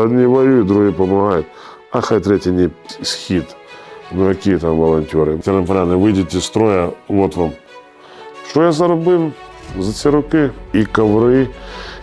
Одні воюють, другі допомагають, а хай третій не схід. Ну які там волонтери? Тернополяни, вийдіть із строя, от вам. Що я заробив за ці роки? І коври,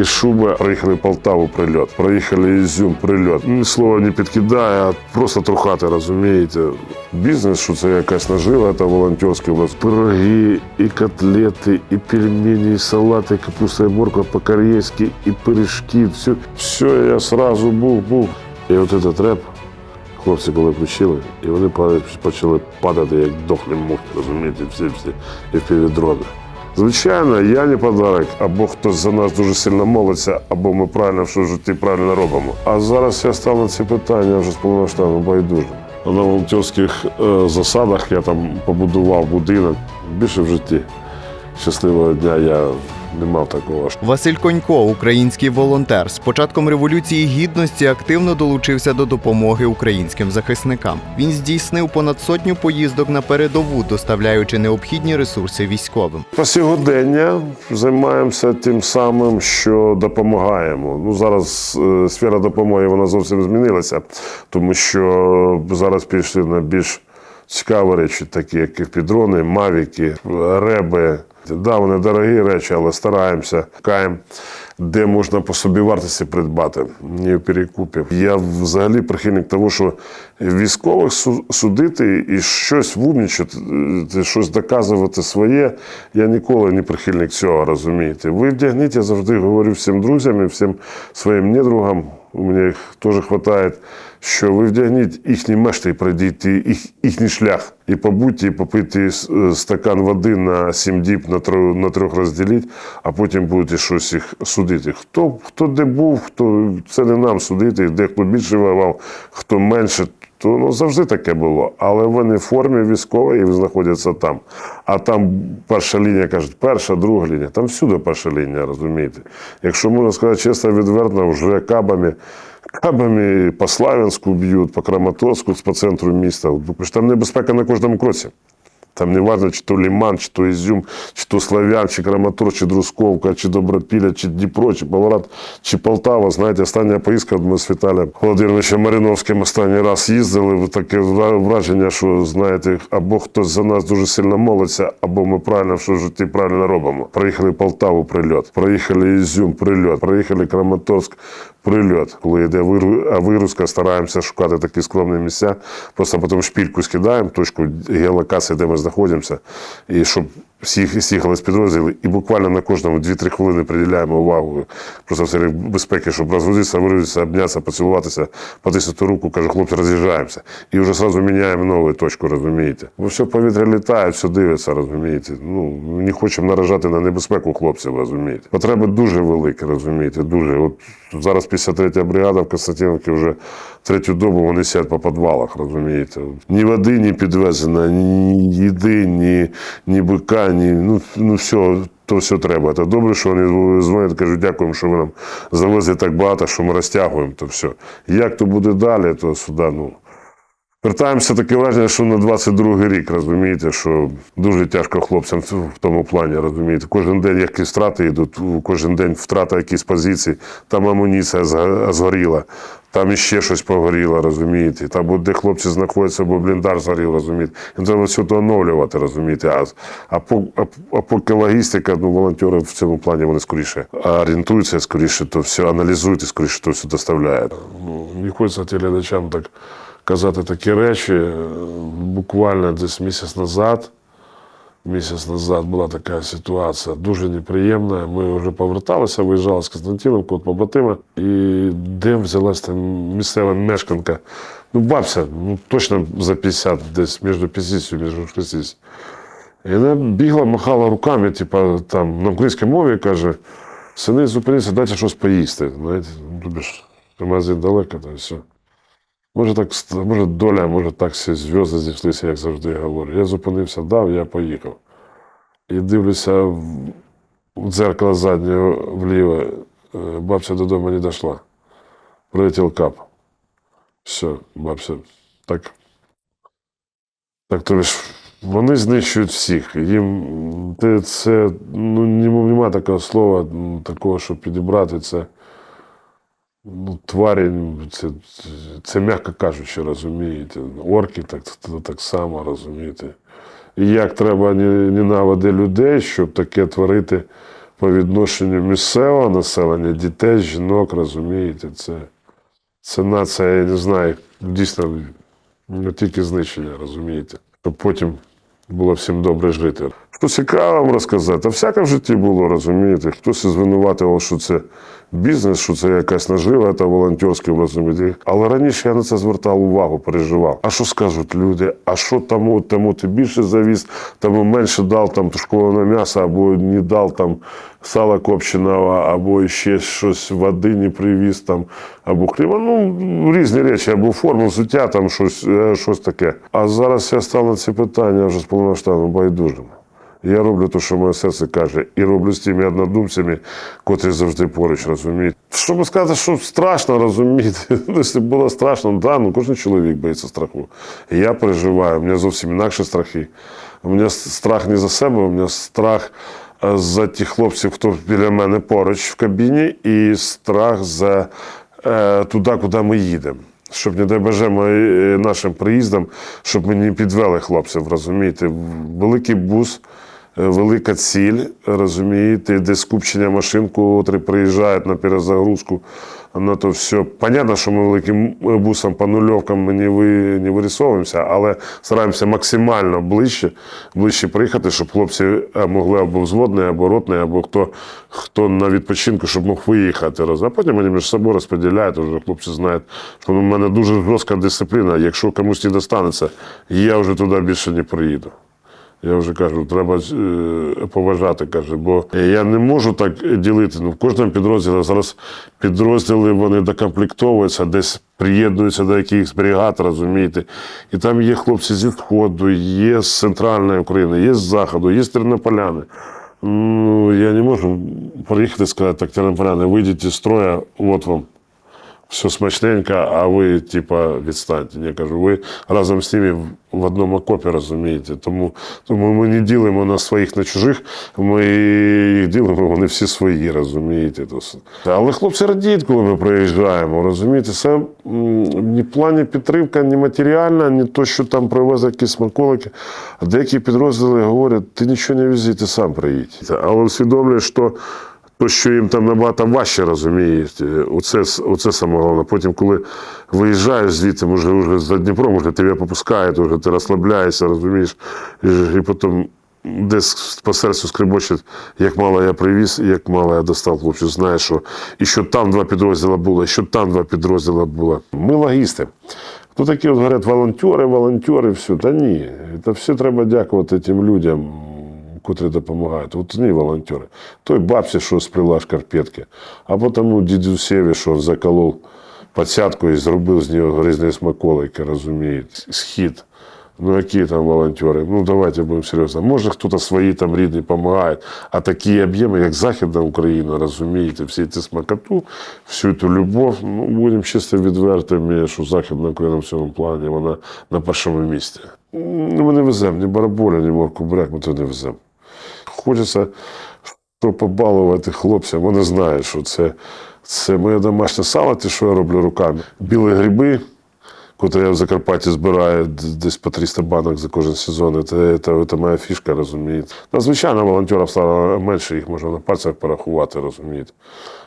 і шуба. Проїхали Полтаву прильот, проїхали Ізюм прильот. Ні слова не підкидає, а просто трухати, розумієте. Бізнес, що це якась нажива, це волонтерський у вас. Пироги, і котлети, і пельмені, і салати, і капуста, і морква по-корейськи, і пиріжки. Все, все я сразу був, був. І от цей треп хлопці коли включили, і вони почали падати, як дохлі мухи, розумієте, всі всі і в півдрони. Звичайно, я не подарок, або хтось за нас дуже сильно молиться, або ми правильно в житті правильно робимо. А зараз я став на ці питання вже з повноштабно байдуже. На волонтерських е, засадах я там побудував будинок. Більше в житті. Щасливого дня я не мав такого. Василь Конько, український волонтер, з початком революції гідності активно долучився до допомоги українським захисникам. Він здійснив понад сотню поїздок на передову, доставляючи необхідні ресурси військовим. По сьогодення займаємося тим самим, що допомагаємо. Ну зараз е, сфера допомоги вона зовсім змінилася, тому що зараз пішли на більш цікаві речі, такі як підрони, мавіки, реби. Да, вони дорогі речі, але стараємося. Каємо, де можна по собі вартості придбати, не в перекупі. Я взагалі прихильник того, що військових судити і щось вумнічати, е, щось доказувати своє. Я ніколи не прихильник цього, розумієте. Ви вдягніть, я завжди говорю всім друзям і всім своїм недругам, у мене їх теж вистачає, що ви вдягніть їхні мешти і пройдіть їх, їхній шлях. І побудьте, і попити е, стакан води на сім діб, на, трьох, на трьох розділіть, а потім будете щось їх судити. Хто, хто де був, хто це не нам судити, де хто більше воював, хто менше. То ну, завжди таке було. Але вони в формі військової і знаходяться там. А там перша лінія кажуть, перша, друга лінія. Там всюди перша лінія, розумієте. Якщо можна сказати чесно, відверто, вже кабами, кабами по Славянську б'ють, по Краматорську, по центру міста. Там небезпека на кожному кроці. Там не важно, чи то Ліман, чи то Ізюм, чи то Славян, чи Краматор, чи Друсковка, чи Добропілля, чи Дніпро, чи Павлоград, чи Полтава. Знаєте, остання поїздка ми з Віталієм Володимировичем Мариновським останній раз їздили. Таке враження, що знаєте, або хтось за нас дуже сильно молиться, або ми правильно в житті правильно робимо. Проїхали Полтаву прильот, проїхали Ізюм прильот, проїхали Краматорськ прильот. Коли йде виру- а вигрузка, стараємося шукати такі скромні місця. Просто потім шпільку скидаємо, точку геолокації, де ми знаходимося, і щоб всі з'їхали з підрозділів, і буквально на кожному 2-3 хвилини приділяємо увагу. Просто в цілях безпеки, щоб розгрузитися, вирузитися, обнятися, поцілуватися, потиснути руку, кажу, хлопці, роз'їжджаємося. І вже одразу міняємо нову точку, розумієте. Бо все повітря літає, все дивиться, розумієте. Ну, не хочемо наражати на небезпеку хлопців, розумієте. Потреби дуже великі, розумієте, дуже. От зараз 53-я бригада в Константинівці вже третю добу вони сидять по підвалах, розумієте. Ні води не підвезено, ні їди, ні, ні бика, ні ну, ну все. То все треба. Це добре, що вони дзвонять, кажуть, дякуємо, що ви нам завезли так багато, що ми розтягуємо то все. Як то буде далі, то сюди, ну. Вертаємося таке враження, що на 22-й рік, розумієте, що дуже тяжко хлопцям в тому плані, розумієте. Кожен день якісь втрати йдуть, кожен день втрата якісь позицій, там амуніція згоріла, там іще щось погоріло, розумієте. Там де хлопці знаходяться, бо бліндаж згорів, розумієте. Їм треба все то оновлювати, розумієте. А, а, а, а поки логістика, ну, волонтери в цьому плані вони скоріше орієнтуються, скоріше то все аналізують і скоріше то все доставляють. Ну, не хочеться телеглядачам так казати такі речі. Буквально десь місяць назад, місяць назад була така ситуація дуже неприємна. Ми вже поверталися, виїжджали з Константиновки, от побратима, і де взялась там місцева мешканка. Ну, бабця, ну точно за 50, десь між 50 і між 60. І вона бігла, махала руками, типу, там, на українській мові каже: сини, зупиніться, дайте щось поїсти. Знаєте, ну, тобі ж магазин далеко, то все. Може, так, може, доля, може, так всі зв'язки зійшлися, як завжди я говорю. Я зупинився, дав, я поїхав. І дивлюся в дзеркало заднє вліво. е, Бабця додому не дійшла. Прилетів кап. Все, бабця, так. Так, тобі ж вони знищують всіх. Їм це ну, нема такого слова, такого, щоб підібрати це. Ну, тварі, це, це м'яко кажучи, розумієте. Орки так, так само розумієте. І як треба ненавиди людей, щоб таке творити по відношенню місцевого населення, дітей, жінок, розумієте, це, це нація, я не знаю, дійсно тільки знищення, розумієте, щоб потім було всім добре жити. Що цікаво вам розказати, а всяке в житті було, розумієте. Хтось звинуватив, що це бізнес, що це якась нажива, та волонтерське, розумієте. Але раніше я на це звертав увагу, переживав. А що скажуть люди? А що тому, тому ти більше завіз, тому менше дав там тушкованого м'яса, або не дав там сала копченого, або ще щось води не привіз, там, або хліба. Ну, різні речі, або форму взуття, там щось, е, щось таке. А зараз я став на ці питання вже з повноштабно байдужим. Я роблю те, що моє серце каже, і роблю з тими однодумцями, котрі завжди поруч розуміють. Щоб сказати, що страшно розуміти, ну, якщо було страшно, да, ну кожен чоловік боїться страху. Я переживаю, у мене зовсім інакші страхи. У мене страх не за себе, у мене страх е, за тих хлопців, хто біля мене поруч в кабіні, і страх за е, туди, куди ми їдемо. Щоб, не дай Боже, е, нашим приїздом, щоб ми не підвели хлопців, розумієте, великий бус, велика ціль, розумієте, де скупчення машин, котрі приїжджають на перезагрузку, на то все. Понятно, що ми великим бусом по нульовкам не, ви, не вирисовуємося, але стараємося максимально ближче, ближче приїхати, щоб хлопці е, могли або взводний, або ротний, або хто, хто на відпочинку, щоб мог виїхати. роз- А потім вони між собою розподіляють, вже хлопці знають, що в мене дуже жорстка дисципліна. Якщо комусь не достанеться, я вже туди більше не приїду. Я вже кажу, треба е, поважати, каже, бо я не можу так ділити. Ну, в кожному підрозділі зараз підрозділи вони докомплектовуються, десь приєднуються до якихось бригад, розумієте. І там є хлопці зі Сходу, є з центральної України, є з Заходу, є з тернополяни. Ну, я не можу приїхати і сказати, так, тернополяни, вийдіть із строя, от вам все смачненько, а ви, типа, відстаньте. Я кажу, ви разом з ними в- одному окопі, розумієте. Тому, тому ми не ділимо на своїх на чужих, ми їх ділимо, вони всі свої, розумієте. Але хлопці радіють, коли ми приїжджаємо, розумієте, це ні в плані підтримка, ні матеріальна, ні то, що там привезли якісь смаколики. Деякі підрозділи говорять, ти нічого не вези, ти сам приїдь. Але усвідомлюєш, що то, що їм там набагато важче розумієте, оце, оце саме головне. Потім, коли виїжджаєш звідти, може, вже за Дніпром, може, тебе попускають, вже ти розслабляєшся, розумієш, і, потім десь по серцю скрибочить, як мало я привіз, як мало я достав хлопців. Знаєш, що і що там два підрозділи було, і що там два підрозділи було. Ми логісти. То такі от говорять, волонтери, волонтери, все. Та ні, це все треба дякувати тим людям, котрі допомагають. От ні волонтери. Той бабці, що сплела шкарпетки, або тому дідусеві, що заколов пацятку і зробив з нього грізні смаколики, розумієте, схід. Ну, які там волонтери? Ну, давайте будемо серйозно. Може, хтось свої там рідні допомагає, а такі об'єми, як Західна Україна, розумієте, всі ці смакоту, всю цю любов, ну, будемо чисто відвертими, що Західна Україна в цьому плані, вона на першому місці. Ну, Ми не веземо ні бараболя, ні морку брек, ми то не веземо. Хочеться побалувати хлопцям. Вони знають, що це, це моє домашнє сало, те, що я роблю руками. Білі гриби, котрі я в Закарпатті збираю десь по 300 банок за кожен сезон. Це, це, це моя фішка, розумієте. Ну, звичайно, волонтерів стало менше, їх можна на пальцях порахувати, розумієте.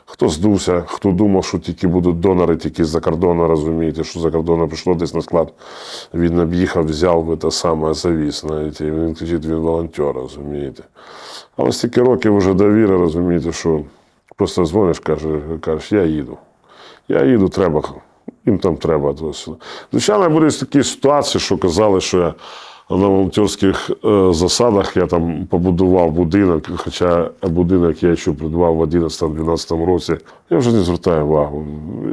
Хто здувся, хто думав, що тільки будуть донори тільки з-за кордону, розумієте, що за кордону прийшло десь на склад. Він об'їхав, взяв би те саме, завіз. Знаєте, і він кричить, він волонтер, розумієте. Але стільки років вже довіри, розумієте, що просто дзвониш, кажеш, кажеш, я їду. Я їду, треба. Їм там треба. все. Звичайно, будуть такі ситуації, що казали, що я на волонтерських е, засадах я там побудував будинок, хоча будинок я ще придбав в 11-12 році. Я вже не звертаю увагу.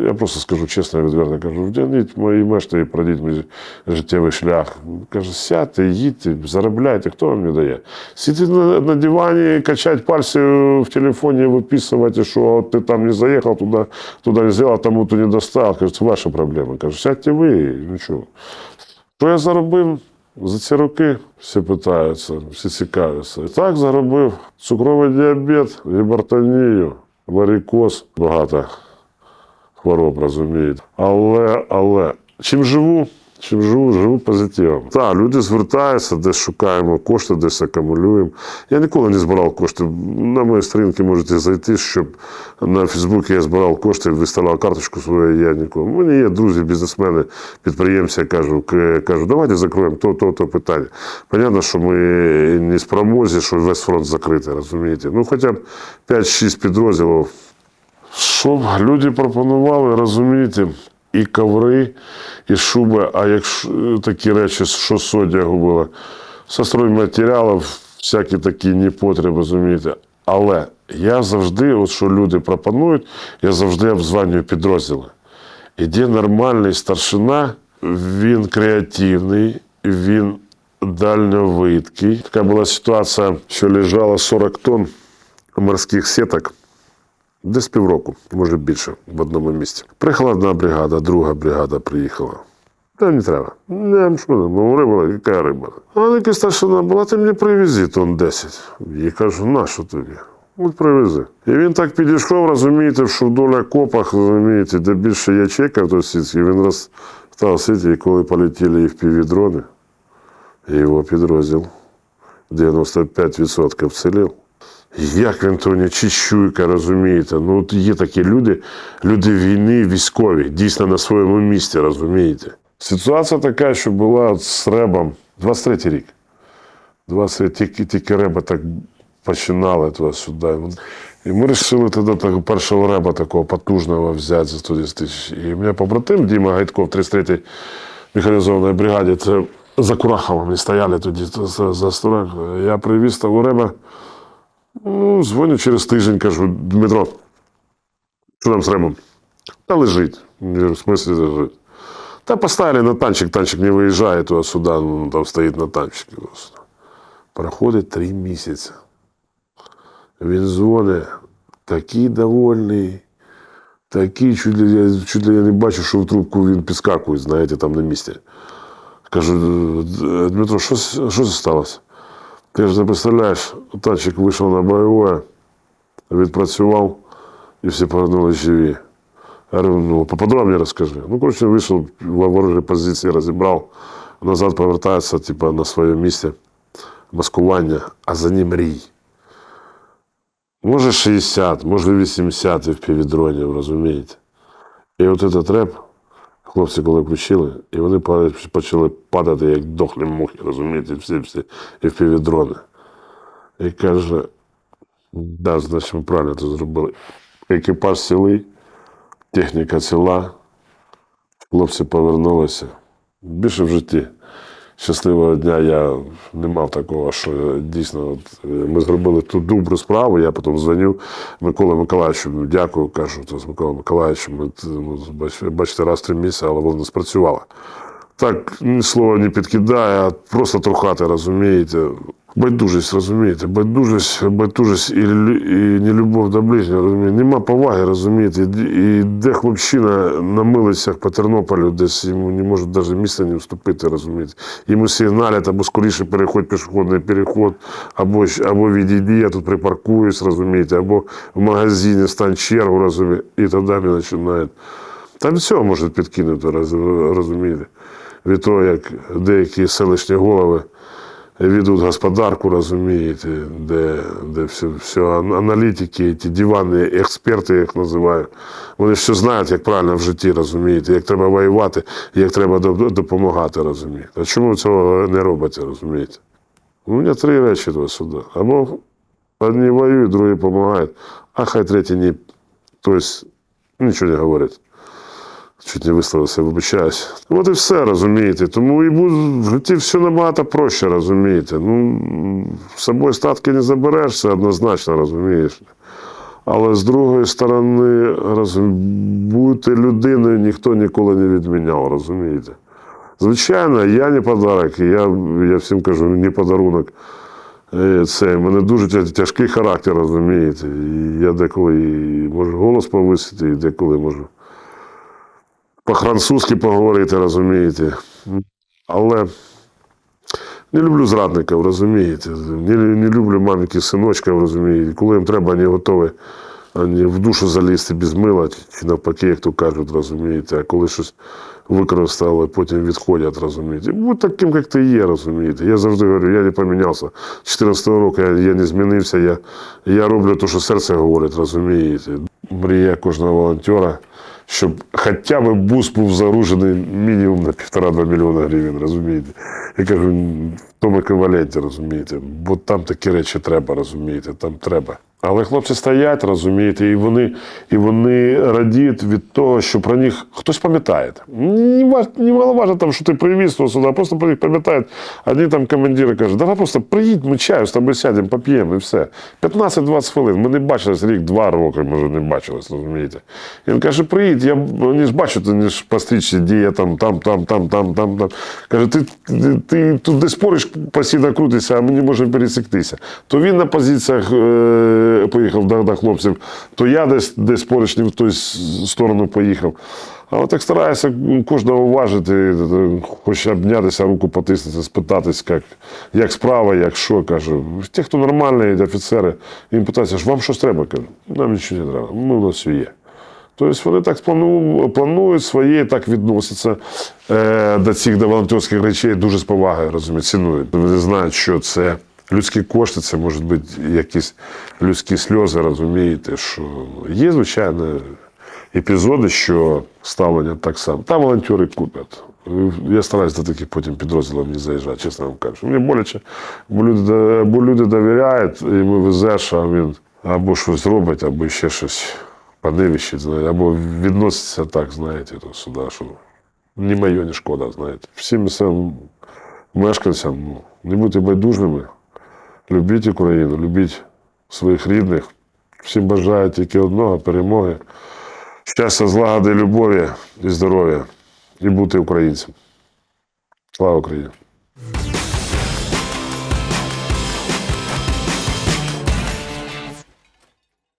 Я просто скажу чесно, відверто кажу, вдягніть мої мешти і пройдіть мій життєвий шлях. Каже, сядьте, їдьте, заробляйте, хто вам не дає. Сидіти на, на дивані, качати пальці в телефоні, виписувати, що от ти там не заїхав, туди, туди не зробив, тому то не достав. Кажу, це ваша проблема. Кажу, сядьте ви, нічого. Що я заробив? За ці роки всі питаються, всі цікавляться. І так заробив цукровий діабет, гіпертонію, варікоз, багато хвороб, розумієте. Але, але, чим живу? Чим живу, живу позитивом. Так, люди звертаються, десь шукаємо кошти, десь акумулюємо. Я ніколи не збирав кошти. На мої сторінки можете зайти, щоб на Фейсбуці я збирав кошти, виставляв карточку свою, я ніколи. У мене є друзі, бізнесмени, підприємці, я кажу, кажу, давайте закроємо то, то, то питання. Понятно, що ми не спромозі, що весь фронт закритий, розумієте? Ну, хоча б 5-6 підрозділів щоб люди пропонували, розумієте, і коври, і шуби, а якщо такі речі, що з одягу було, стройматеріалів, всякі такі непотріб, розумієте. Але я завжди, от що люди пропонують, я завжди обзванюю підрозділи. Іде нормальний старшина, він креативний, він дальньовидкий. Така була ситуація, що лежало 40 тонн морських сіток. Десь півроку, може більше, в одному місці. Приїхала одна бригада, друга бригада приїхала. Та не треба. Не, що там, ну, риба, яка риба? А яка старшина була, ти мені привези тонн 10. Я кажу, на що тобі? От привези. І він так підійшов, розумієте, що вдоль окопах, розумієте, де більше ячейка в сітці, він розстав сіті, і коли полетіли їх півдрони, його підрозділ 95% вцілів. Як він то не чищуйка, розумієте? Ну, от є такі люди, люди війни, військові, дійсно на своєму місці, розумієте? Ситуація така, що була з Ребом 23-й рік. 23 тільки, тільки Реба так починали туди-сюди. І ми вирішили тоді так, першого реба такого потужного взяти за 110 тисяч. І мене побратим Діма Гайдков, 33-й механізованій бригаді, це за Кураховим вони стояли тоді за, за Стурак. Я привіз того реба. Ну, дзвоню через тиждень, кажу, Дмитро, що там з ребом? Та лежить. В смысле лежить? Та поставили на танчик, танчик не виїжджає туди-сюди, ну, там стоїть на танчику. Проходить три місяці. Він дзвонить, такий довольний, такий, чуть ли, я, чуть ли я не бачу, що в трубку він підскакує, знаєте, там на місці. Кажу, Дмитро, що, що сталося? Ти ж не представляєш, танчик вийшов на бойове, відпрацював і всі повернулися живі. Я говорю, ну, поподробніше розкажи. Ну, коротше, вийшов в ворожі позиції, розібрав, назад повертається, типу, на своє місце маскування, а за ним рій. Може 60, може 80 в півдронів, розумієте? І от этот реп, Хлопці, коли включили, і вони почали падати, як дохлі мухи, розумієте, всі всі і півдрони. І каже, да, значить, ми правильно це зробили. Екіпаж цілий, техніка ціла, хлопці повернулися. Більше в житті. Щасливого дня я не мав такого, що дійсно от, е, ми зробили ту добру справу. Я потім дзвоню Микола Миколаївичу, дякую, кажу, то з Миколою Миколаївичем. Ми, ну, бачите, раз три місяці, але воно спрацювало. Так ні слова не підкидає, а просто трухати, розумієте. Байдужість, розумієте, байдужість, байдужість і, і нелюбов до ближнього, розумієте. Нема поваги, розумієте. І де хлопчина на милицях по Тернополю, десь йому не може навіть місця не вступити, розумієте. Йому сигналять, або скоріше переходь пішохідний переход, або, або відійди, я тут припаркуюсь, розумієте, або в магазині стань чергу, розумієте, і тоді починає. Там все може підкинути, роз- розумієте. Від того, як деякі селищні голови ведуть господарку, розумієте, де, де все, все аналітики, ті диванні експерти, я їх називаю, вони все знають, як правильно в житті, розумієте, як треба воювати, як треба допомагати, розумієте. А чому ви цього не робите, розумієте? У мене три речі до сюди. Або одні воюють, другі допомагають, а хай треті не, тобто нічого не говорять. Чуть не висловився, вибачаюсь. От і все, розумієте. Тому і в житті все набагато проще, розумієте. Ну, з собою статки не забереш, це однозначно, розумієш. Але з другої сторони, бути людиною ніхто ніколи не відміняв, розумієте. Звичайно, я не подарок, я, я всім кажу, не подарунок. Е, Це мене дуже тяжкий характер, розумієте. І я деколи можу голос повисити, і деколи можу по-французьки поговорити, розумієте. Але не люблю зрадників, розумієте. Не, не люблю маленьких синочків, розумієте. Коли їм треба, вони готові а не в душу залізти без мила, чи навпаки, як то кажуть, розумієте, а коли щось використали, потім відходять, розумієте. Будь таким, як ти є, розумієте. Я завжди говорю, я не помінявся. З 14-го року я, я не змінився, я, я роблю те, що серце говорить, розумієте. Мрія кожного волонтера, щоб хоча б бус був загружений мінімум на півтора-два мільйона гривень, розумієте. Я кажу, в тому еквіваленті, розумієте, бо там такі речі треба, розумієте, там треба. Але хлопці стоять, розумієте, і вони, і вони радіють від того, що про них хтось пам'ятає. Не, важ- не маловажно, там, що ти привіз того сюди, просто про них пам'ятають. Одні там командири кажуть, давай просто приїдь, ми чаю з тобою сядемо, поп'ємо і все. 15-20 хвилин. Ми не бачились рік, два роки, може, не бачились, розумієте. І він каже, приїдь, я вони ж бачу, ти не ж по стрічці, де я там, там, там, там, там, там, там. Каже, ти, ти, ти тут десь поруч постійно крутишся, а ми не можемо пересіктися. То він на позиціях е, поїхав до, до хлопців, то я десь, десь поруч в ту сторону поїхав. Але так стараюся кожного уважити, хоч обнятися, руку потиснути, спитатись, як, як справа, як що. Кажу. Ті, хто нормальні офіцери, їм питаються, ж вам щось треба? Кажу, нам нічого не треба, ми у нас все є. Тобто вони так планують своє, так відносяться е, до цих до волонтерських речей дуже з повагою, розуміють, цінують. Вони знають, що це людські кошти, це можуть бути якісь людські сльози, розумієте, що є, звичайно, епізоди, що ставлення так само. Там волонтери купять. Я стараюся до таких потім підрозділів не заїжджати, чесно вам кажу. Мені боляче, бо люди, бо люди довіряють, ми везеш, а він або щось робить, або ще щось поневіщить, або відноситься так, знаєте, то сюди, що ні моє, ні шкода, знаєте. Всім місцевим мешканцям ну, не бути байдужними, любіть Україну, любіть своїх рідних. Всім бажаю тільки одного перемоги, щастя, злагоди, любові і здоров'я, і бути українцем. Слава Україні!